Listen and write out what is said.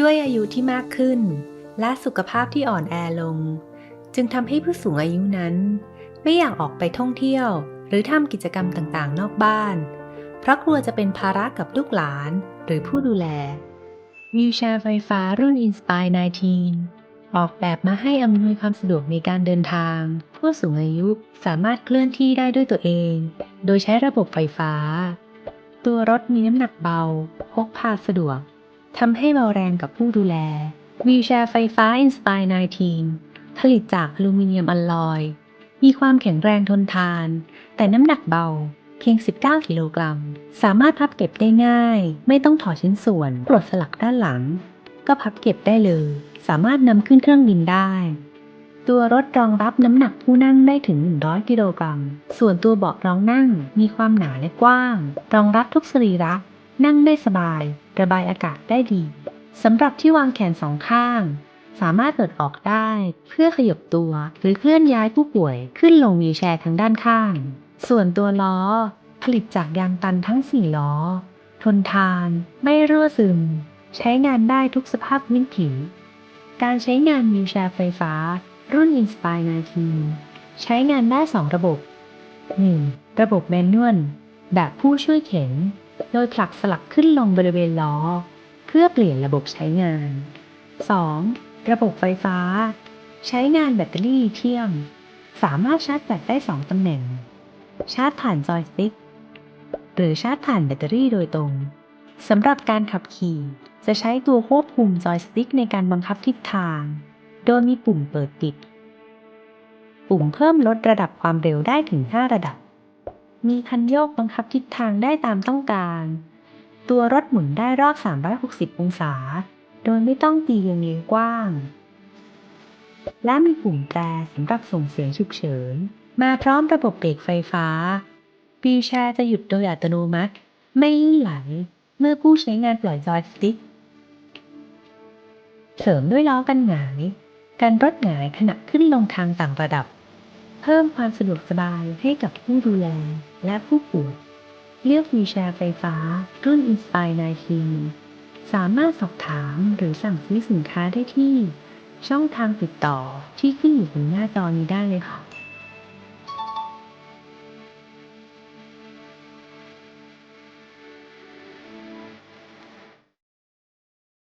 ด้วยอายุที่มากขึ้น และสุขภาพที่อ่อนแอลง จึงทำให้ผู้สูงอายุนั้น ไม่อยากออกไปท่องเที่ยว หรือทำกิจกรรมต่างๆ นอกบ้าน เพราะกลัวจะเป็นภาระกับลูกหลานหรือผู้ดูแลวิวแชร์ไฟฟ้ารุ่น Inspire 19 ออกแบบมาให้อำนวยความสะดวกในการเดินทาง ผู้สูงอายุสามารถเคลื่อนที่ได้ด้วยตัวเอง โดยใช้ระบบไฟฟ้า ตัวรถมีน้ำหนักเบา พกพาสะดวก ทำให้เบาแรงกับผู้ดูแล วีลแชร์ไฟฟ้า Inspire 19 ผลิตจากอลูมิเนียมอลลอย มีความแข็งแรงทนทาน แต่น้ำหนักเบาเพียง 19 กิโลกรัม สามารถพับเก็บได้ง่าย ไม่ต้องถอดชิ้นส่วนปลดสลักด้านหลัง ก็พับเก็บได้เลย สามารถนำขึ้นเครื่องบินได้ ตัวรถรองรับน้ำหนักผู้นั่งได้ถึง 100 กิโลกรัม ส่วนตัวเบาะรองนั่งมีความหนาและกว้าง รองรับทุกสรีระ นั่งได้สบาย ระบายอากาศได้ดีสำหรับที่วางแขนสองข้าง สามารถเปิดออกได้เพื่อขยับตัวหรือเคลื่อนย้ายผู้ป่วยขึ้นลงวีลแชร์ทางด้านข้าง ส่วนตัวล้อ ผลิตจากยางตันทั้ง4ล้อ ทนทาน ไม่รั่วซึม ใช้งานได้ทุกสภาพวิถีการใช้งานวีลแชร์ไฟฟ้า รุ่น Inspire 19ใช้งานได้ 2 ระบบ 1. ระบบแมนนวลแบบผู้ช่วยเข็น โดยผลักสลักขึ้นลงบริเวณล้อ เพื่อเปลี่ยนระบบใช้งาน 2. ระบบไฟฟ้า ใช้งานแบตเตอรี่เทียม สามารถชาร์จแบตได้ 2 ตำแหน่ง ชาร์จผ่านจอยสติ๊กหรือชาร์จผ่านแบตเตอรี่โดยตรงสำหรับการขับขี่จะใช้ตัวควบคุมจอยสติ๊กในการบังคับทิศทาง โดยมีปุ่มเปิดปิด ปุ่มเพิ่มลดระดับความเร็วได้ถึง 5 ระดับ มีคันโยกบังคับทิศทางได้ตามต้องการ ตัวรถหมุนได้รอบ 360 องศา โดยไม่ต้องตีวงเลี้ยวกว้าง และมีปุ่มแตรสำหรับส่งเสียงฉุกเฉิน มาพร้อมระบบเบรกไฟฟ้าวีลแชร์จะหยุดโดยอัตโนมัติ ไม่ไหลเมื่อผู้ใช้งานปล่อยจอยสติ๊กเสริมด้วยล้อกันหงาย การรถหงายขณะขึ้นลงทางต่างระดับ เพิ่มความสะดวกสบายให้กับผู้ดูแลและผู้ป่วยเลือกวีแชร์ไฟฟ้า รุ่น Inspire 19สามารถสอบถามหรือสั่งซื้อสินค้าได้ที่ ช่องทางติดต่อที่ขึ้นอยู่บนหน้าจอนี้ได้เลยค่ะ